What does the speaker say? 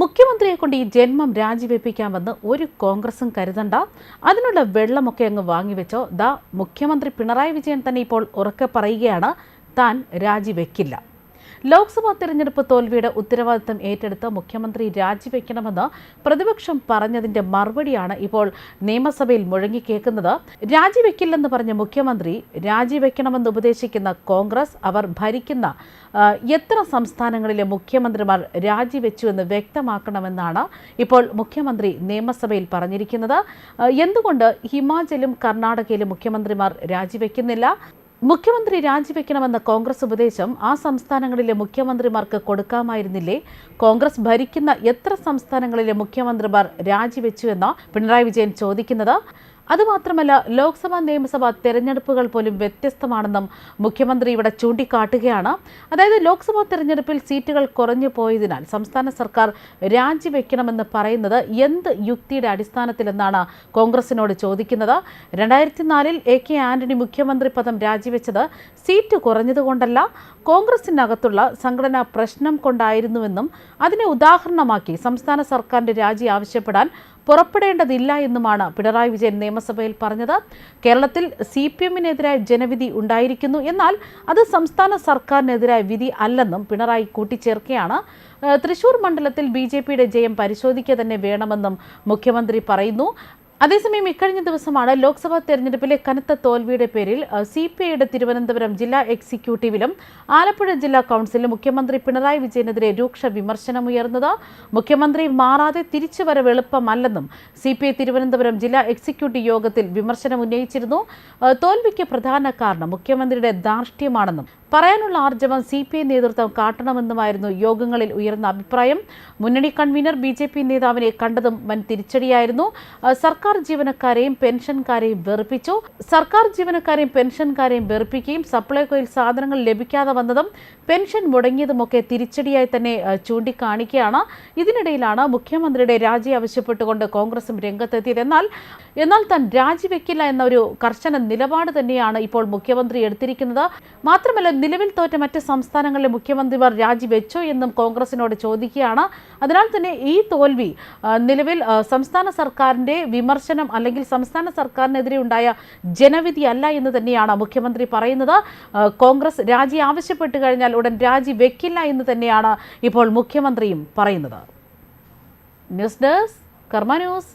മുഖ്യമന്ത്രിയെ കൊണ്ട് ഈ ജന്മം രാജിവെപ്പിക്കാമെന്ന് ഒരു കോൺഗ്രസും കരുതണ്ട. അതിനുള്ള വെള്ളമൊക്കെ അങ്ങ് വാങ്ങിവെച്ചോ. ദാ മുഖ്യമന്ത്രി പിണറായി വിജയൻ തന്നെ ഇപ്പോൾ ഉറക്കെ പറയുകയാണ് താൻ രാജിവെക്കില്ല. ലോക്സഭാ തെരഞ്ഞെടുപ്പ് തോൽവിയുടെ ഉത്തരവാദിത്തം ഏറ്റെടുത്ത് മുഖ്യമന്ത്രി രാജിവെക്കണമെന്ന് പ്രതിപക്ഷം പറഞ്ഞതിന്റെ മറുപടിയാണ് ഇപ്പോൾ നിയമസഭയിൽ മുഴങ്ങിക്കേക്കുന്നത്. രാജിവെക്കില്ലെന്ന് പറഞ്ഞ മുഖ്യമന്ത്രി രാജിവെക്കണമെന്ന് ഉപദേശിക്കുന്ന കോൺഗ്രസ് അവർ ഭരിക്കുന്ന എത്ര സംസ്ഥാനങ്ങളിലെ മുഖ്യമന്ത്രിമാർ രാജിവെച്ചു എന്ന് വ്യക്തമാക്കണമെന്നാണ് ഇപ്പോൾ മുഖ്യമന്ത്രി നിയമസഭയിൽ പറഞ്ഞിരിക്കുന്നത്. എന്തുകൊണ്ട് ഹിമാചലും കർണാടകയിലും മുഖ്യമന്ത്രിമാർ രാജിവെക്കുന്നില്ല? മുഖ്യമന്ത്രി രാജിവെക്കണമെന്ന കോൺഗ്രസ് ഉപദേശം ആ സംസ്ഥാനങ്ങളിലെ മുഖ്യമന്ത്രിമാർക്ക് കൊടുക്കാമായിരുന്നില്ലേ? കോൺഗ്രസ് ഭരിക്കുന്ന എത്ര സംസ്ഥാനങ്ങളിലെ മുഖ്യമന്ത്രിമാർ രാജിവെച്ചുവെന്ന് പിണറായി വിജയൻ ചോദിക്കുന്നത്. അതുമാത്രമല്ല ലോക്സഭാ നിയമസഭാ തെരഞ്ഞെടുപ്പുകൾ പോലും വ്യത്യസ്തമാണെന്നും മുഖ്യമന്ത്രി ഇവിടെ ചൂണ്ടിക്കാട്ടുകയാണ്. അതായത് ലോക്സഭാ തെരഞ്ഞെടുപ്പിൽ സീറ്റുകൾ കുറഞ്ഞു പോയതിനാൽ സംസ്ഥാന സർക്കാർ രാജിവെക്കണമെന്ന് പറയുന്നത് എന്ത് യുക്തിയുടെ അടിസ്ഥാനത്തിലെന്നാണ് കോൺഗ്രസിനോട് ചോദിക്കുന്നത്. രണ്ടായിരത്തി നാലിൽ എ കെ ആന്റണി മുഖ്യമന്ത്രി പദം രാജിവെച്ചത് സീറ്റ് കുറഞ്ഞതുകൊണ്ടല്ല കോൺഗ്രസിനകത്തുള്ള സംഘടനാ പ്രശ്നം കൊണ്ടായിരുന്നുവെന്നും അതിനെ ഉദാഹരണമാക്കി സംസ്ഥാന സർക്കാരിന്റെ രാജി ആവശ്യപ്പെടാൻ പുറപ്പെടേണ്ടതില്ല എന്നുമാണ് പിണറായി വിജയൻ നിയമസഭയിൽ പറഞ്ഞത്. കേരളത്തിൽ സി പി എമ്മിനെതിരായ ജനവിധി ഉണ്ടായിരിക്കുന്നു. എന്നാൽ അത് സംസ്ഥാന സർക്കാരിനെതിരായ വിധി അല്ലെന്നും പിണറായി കൂട്ടിച്ചേർക്കുകയാണ്. തൃശൂർ മണ്ഡലത്തിൽ ബി ജെ പിയുടെ ജയം പരിശോധിക്കുക തന്നെ വേണമെന്നും മുഖ്യമന്ത്രി പറയുന്നു. അതേസമയം ഇക്കഴിഞ്ഞ ദിവസമാണ് ലോക്സഭാ തെരഞ്ഞെടുപ്പിലെ കനത്ത തോൽവിയുടെ പേരിൽ സി പി ഐയുടെ തിരുവനന്തപുരം ജില്ലാ എക്സിക്യൂട്ടീവിലും ആലപ്പുഴ ജില്ലാ കൗൺസിലും മുഖ്യമന്ത്രി പിണറായി വിജയനെതിരെ രൂക്ഷ വിമർശനമുയർന്നത് മുഖ്യമന്ത്രി മാറാതെ തിരിച്ചുവരവ് എളുപ്പമല്ലെന്നും സി പി ഐ തിരുവനന്തപുരം ജില്ലാ എക്സിക്യൂട്ടീവ് യോഗത്തിൽ വിമർശനം ഉന്നയിച്ചിരുന്നു. തോൽവിക്ക് പ്രധാന കാരണം മുഖ്യമന്ത്രിയുടെ ധാർഷ്ട്യമാണെന്നും പറയാനുള്ള ആർജവം സി പി ഐ നേതൃത്വം കാട്ടണമെന്നുമായിരുന്നു യോഗങ്ങളിൽ ഉയർന്ന അഭിപ്രായം. മുന്നണി കൺവീനർ ബി ജെ പി നേതാവിനെ കണ്ടതും വൻ തിരിച്ചടിയായിരുന്നു. അഹ് സർക്കാർ ജീവനക്കാരെയും പെൻഷൻകാരെയും വെറുപ്പിച്ചു. സർക്കാർ ജീവനക്കാരെയും പെൻഷൻകാരെയും വെറുപ്പിക്കുകയും സപ്ലൈകോയിൽ സാധനങ്ങൾ ലഭിക്കാതെ വന്നതും പെൻഷൻ മുടങ്ങിയതുമൊക്കെ തിരിച്ചടിയായി തന്നെ ചൂണ്ടിക്കാണിക്കുകയാണ്. ഇതിനിടയിലാണ് മുഖ്യമന്ത്രിയുടെ രാജി ആവശ്യപ്പെട്ടുകൊണ്ട് കോൺഗ്രസും രംഗത്തെത്തിയത്. എന്നാൽ എന്നാൽ താൻ രാജിവെക്കില്ല എന്ന ഒരു കർശന നിലപാട് തന്നെയാണ് ഇപ്പോൾ മുഖ്യമന്ത്രി എടുത്തിരിക്കുന്നത്. മാത്രമല്ല നിലവിൽ തോറ്റ മറ്റ് സംസ്ഥാനങ്ങളിലെ മുഖ്യമന്ത്രിമാർ രാജിവെച്ചോ എന്നും കോൺഗ്രസിനോട് ചോദിക്കുകയാണ്. അതിനാൽ തന്നെ ഈ തോൽവി നിലവിൽ സംസ്ഥാന സർക്കാരിന്റെ വിമർശനം അല്ലെങ്കിൽ സംസ്ഥാന സർക്കാരിനെതിരെ ഉണ്ടായ ജനവിധി അല്ല എന്ന് തന്നെയാണ് മുഖ്യമന്ത്രി പറയുന്നത്. കോൺഗ്രസ് രാജി ആവശ്യപ്പെട്ട് കഴിഞ്ഞാൽ ഉടൻ രാജി വെക്കില്ല എന്ന് തന്നെയാണ് ഇപ്പോൾ മുഖ്യമന്ത്രിയും പറയുന്നത്. News desk Karma news.